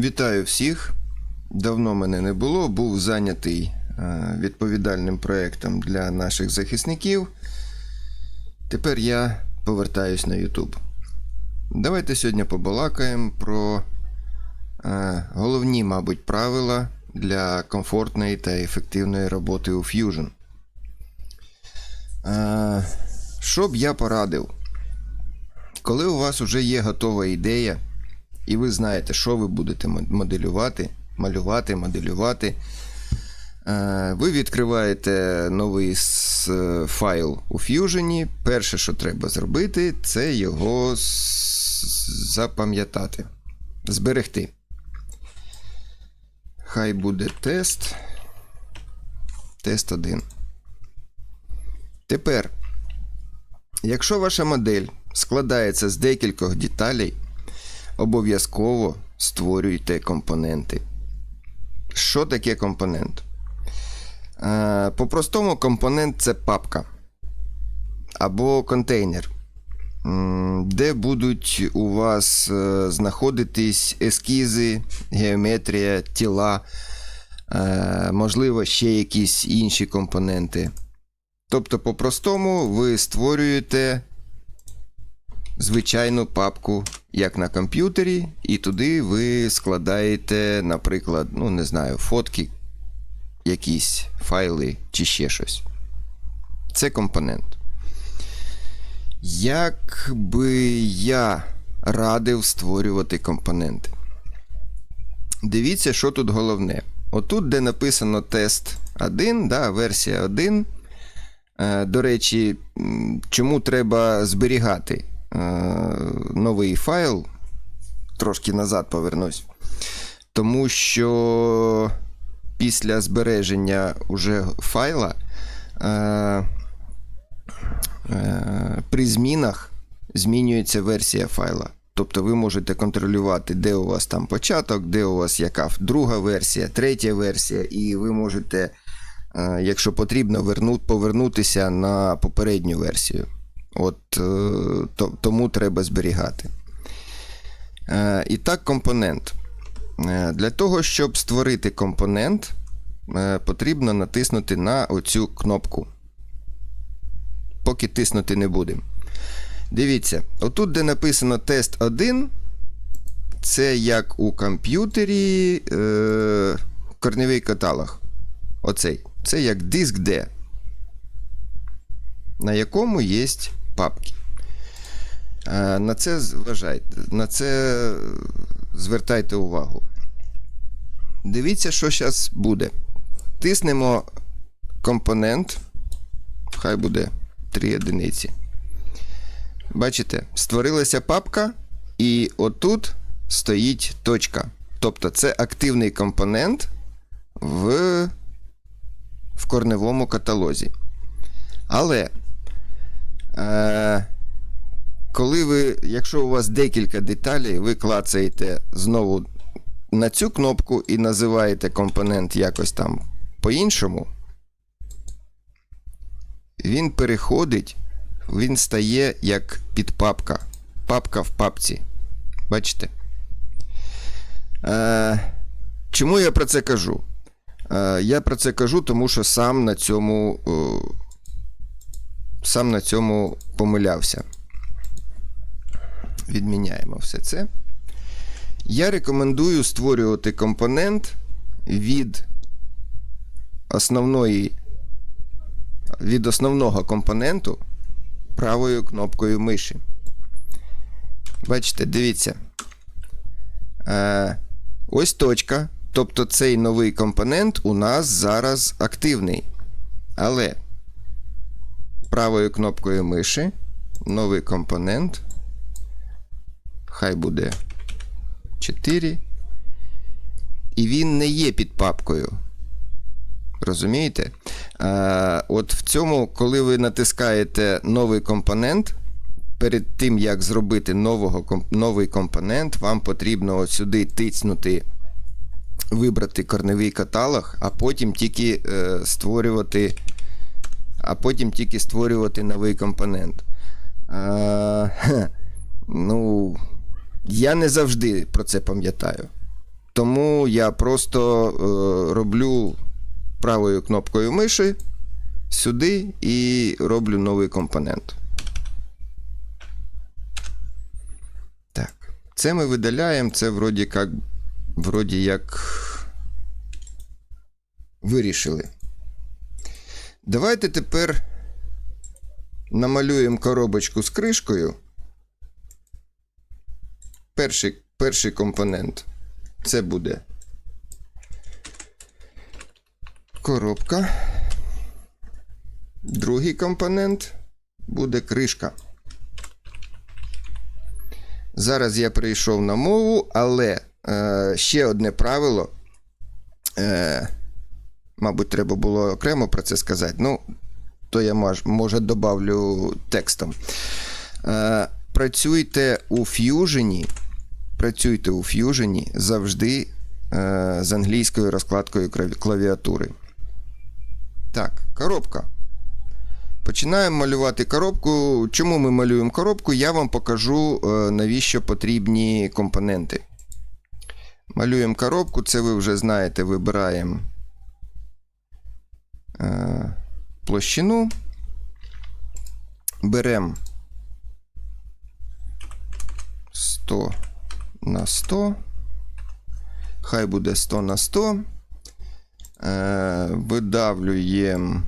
Вітаю всіх. Давно мене не було, був зайнятий е, відповідальним проєктом для наших захисників. Тепер я повертаюсь на YouTube. Давайте сьогодні побалакаємо про е, головні, мабуть, правила для комфортної та ефективної роботи у Fusion. Е, що б я порадив? Коли у вас вже є готова ідея, і ви знаєте, що ви будете моделювати, малювати, моделювати. Е, Ви відкриваєте новий е, файл у Fusion. Перше, що треба зробити, це його запам'ятати, зберегти. Хай буде тест. Тест 1. Тепер, якщо ваша модель складається з декількох деталей, обов'язково створюйте компоненти. Що таке компонент? Е, По-простому, компонент це папка або контейнер, де будуть у вас е, знаходитись ескізи, геометрія, тіла, е, можливо, ще якісь інші компоненти. Тобто, по-простому, ви створюєте звичайну папку, як на комп'ютері, і туди ви складаєте, наприклад, ну не знаю, фотки, якісь файли чи ще щось. Це компонент. Як би я радив створювати компоненти? Дивіться, що тут головне. Отут, де написано тест 1, да, версія 1. Е, До речі, чому треба зберігати новий файл? Трошки назад повернусь. Тому що після збереження уже файла е, е, при змінах змінюється версія файла. Тобто ви можете контролювати, де у вас там початок, де у вас яка друга версія, третя версія, і ви можете, е, якщо потрібно, верну, повернутися на попередню версію. От е, то, тому треба зберігати. Е, І так, компонент. Е, Для того, щоб створити компонент, потрібно натиснути на оцю кнопку. Поки тиснути не будемо. Дивіться, отут, де написано тест 1, це як у комп'ютері е, корневий каталог. Оцей. Це як диск D, на якому є папки. На це зважайте, на це звертайте увагу. Дивіться, що зараз буде. Тиснемо компонент. Хай буде 3 одиниці. Бачите, створилася папка, і отут стоїть точка. Тобто це активний компонент в, в корневому каталозі. Але е, коли ви, якщо у вас декілька деталей, ви клацаєте знову на цю кнопку і називаєте компонент якось там по-іншому, він переходить, він стає як підпапка. Папка в папці. Бачите? Е, чому я про це кажу? Е, я про це кажу, тому що сам на цьому, е, сам на цьому помилявся. Відміняємо все це. Я рекомендую створювати компонент від основної від основного компоненту правою кнопкою миші. Бачите, дивіться. Е, ось точка. Тобто цей новий компонент у нас зараз активний. Але правою кнопкою миші новий компонент. Хай буде 4. І він не є під папкою. Розумієте? Е, от в цьому, коли ви натискаєте новий компонент, перед тим, як зробити нового, новий компонент, вам потрібно от сюди тицнути, вибрати корневий каталог, а потім тільки е, створювати. А потім тільки створювати новий компонент. Хе, ну, я не завжди про це пам'ятаю. тому я просто е, роблю правою кнопкою миші сюди і роблю новий компонент. Так. Це ми видаляємо, це вроді як, вроді як вирішили. Давайте тепер намалюємо коробочку з кришкою. Перший, перший компонент це буде коробка. Другий компонент буде кришка. Зараз я перейшов на мову, але е, ще одне правило. Е, мабуть, треба було окремо про це сказати. Ну, то я мож, може добавлю текстом. Е, працюйте у Fusion, працюйте у Fusion завжди е, з англійською розкладкою клавіатури. Так, коробка. Починаємо малювати коробку. Чому ми малюємо коробку? Я вам покажу, е, навіщо потрібні компоненти. Малюємо коробку, це ви вже знаєте, вибираємо площину. Беремо 100 на 100. Хай буде 100 на 100. Е, видавлюємо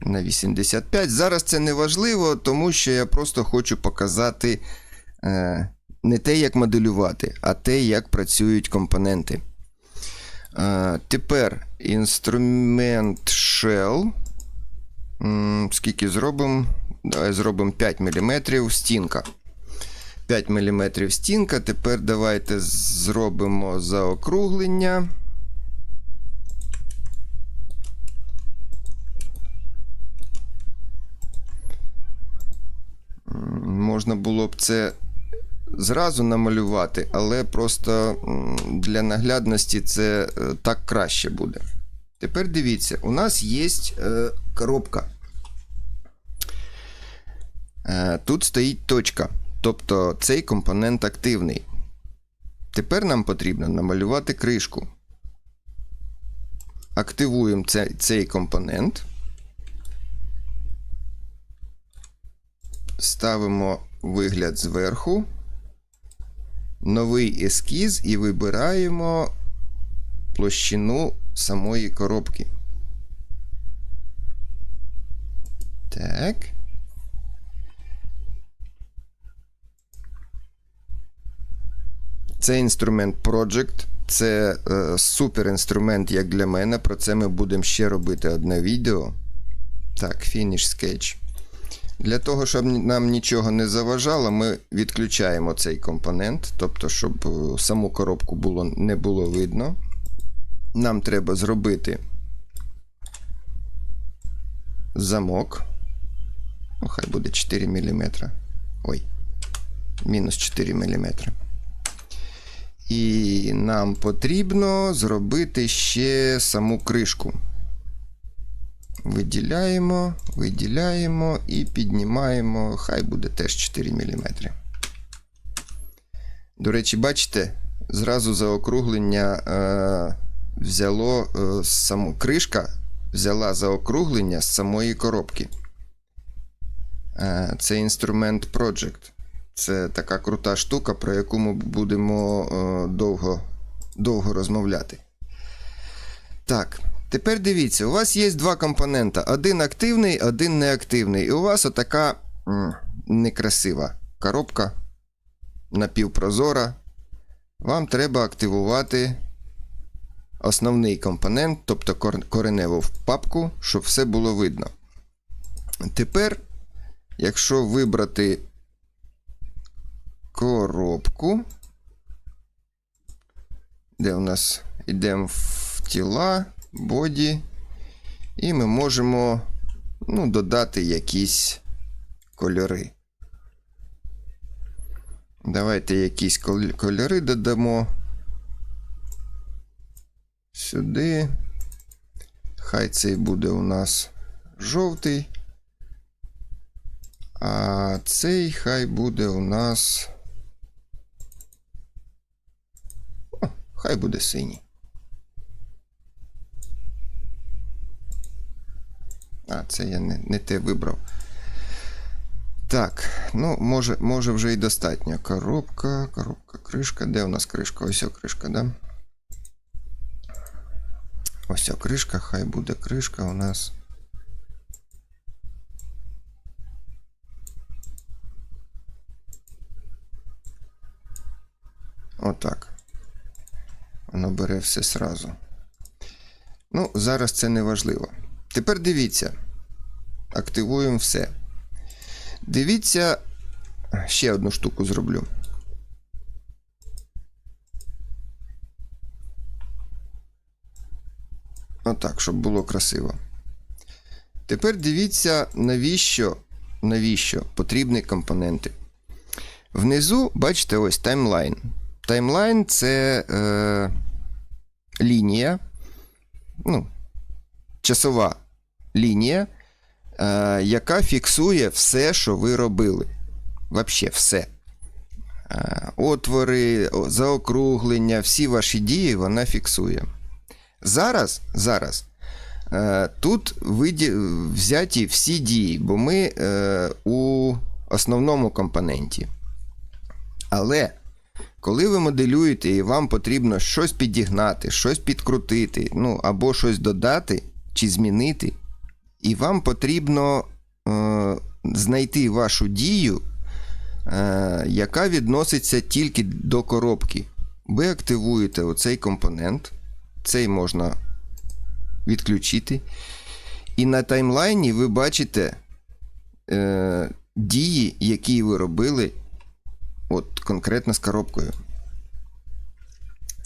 на 85. Зараз це не важливо, тому що я просто хочу показати е, не те, як моделювати, а те, як працюють компоненти. Тепер інструмент Shell. Скільки зробимо? Давай зробимо 5 мм стінка. 5 мм стінка. Тепер давайте зробимо заокруглення. Можна було б це зразу намалювати, але просто для наглядності це е, так краще буде. Тепер дивіться, у нас є е, коробка. Е, тут стоїть точка. Тобто цей компонент активний. Тепер нам потрібно намалювати кришку. Активуємо цей, цей компонент. Ставимо вигляд зверху. Новий ескіз і вибираємо площину самої коробки. Так. Це інструмент Project. Це е, супер інструмент, як для мене. Про це ми будемо ще робити одне відео. Так, Finish Sketch. Для того, щоб нам нічого не заважало, ми відключаємо цей компонент, тобто, щоб е, саму коробку було, не було видно. Нам треба зробити замок. Ну, хай буде 4 мм. Ой, мінус 4 мм. І нам потрібно зробити ще саму кришку. Виділяємо, виділяємо і піднімаємо, хай буде теж 4 мм. До речі, бачите, зразу заокруглення е, взяло е, саму кришка взяла заокруглення з самої коробки. Е, це інструмент Project. Це така крута штука, про яку ми будемо е, довго, довго розмовляти. Так, тепер дивіться, у вас є два компонента: один активний, один неактивний. І у вас отака м, некрасива коробка напівпрозора. Вам треба активувати основний компонент, тобто кор- кореневу папку, щоб все було видно. Тепер, якщо вибрати коробку, де у нас йдемо в тіла, боді, і ми можемо ну, додати якісь кольори. Давайте якісь кольори додамо. Сюди. Хай цей буде у нас жовтий. А цей хай буде у нас. О, Хай буде синій. А, це я не, не те вибрав. Так, ну, може, може вже і достатньо. Коробка, коробка, кришка. Де у нас кришка? Ось о кришка, да? Ось о кришка, хай буде кришка у нас. Отак. Воно бере все сразу. Ну, зараз це не важливо. Тепер дивіться. Активуємо все. Дивіться, ще одну штуку зроблю. Отак, щоб було красиво. Тепер дивіться, навіщо, навіщо потрібні компоненти. Внизу, бачите, ось таймлайн. Таймлайн це е, лінія, ну, часова лінія, яка фіксує все, що ви робили. Вообще все. Е, отвори, заокруглення, всі ваші дії вона фіксує. Зараз, зараз е, тут взяті всі дії, бо ми е, у основному компоненті. Але коли ви моделюєте і вам потрібно щось підігнати, щось підкрутити, ну або щось додати чи змінити, і вам потрібно е, знайти вашу дію, е, яка відноситься тільки до коробки. Ви активуєте оцей компонент, цей можна відключити. І на таймлайні ви бачите е, дії, які ви робили От конкретно з коробкою.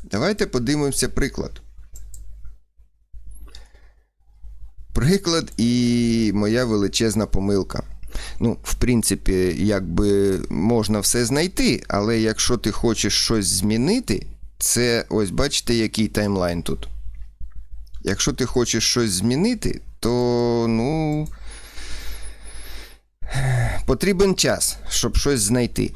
Давайте подивимося приклад. Приклад і моя величезна помилка. Ну, в принципі, якби можна все знайти, але якщо ти хочеш щось змінити, це ось бачите, який таймлайн тут. Якщо ти хочеш щось змінити, то ну. Потрібен час, щоб щось знайти.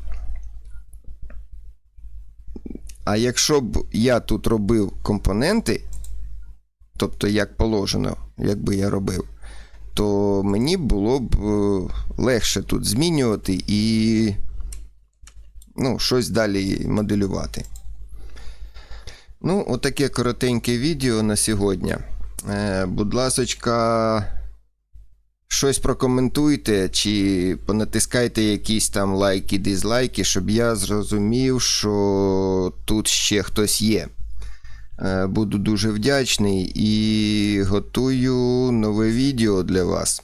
А якщо б я тут робив компоненти, тобто як положено, якби я робив, то мені було б е, легше тут змінювати і ну, щось далі моделювати. Ну, отаке коротеньке відео на сьогодні. Е, будь ласочка, щось прокоментуйте, чи понатискайте якісь там лайки, дизлайки, щоб я зрозумів, що тут ще хтось є. Е, Буду дуже вдячний і готую нове відео для вас.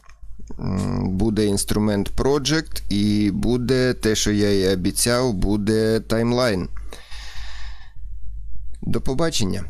Буде інструмент Project і буде те, що я і обіцяв, буде таймлайн. До побачення.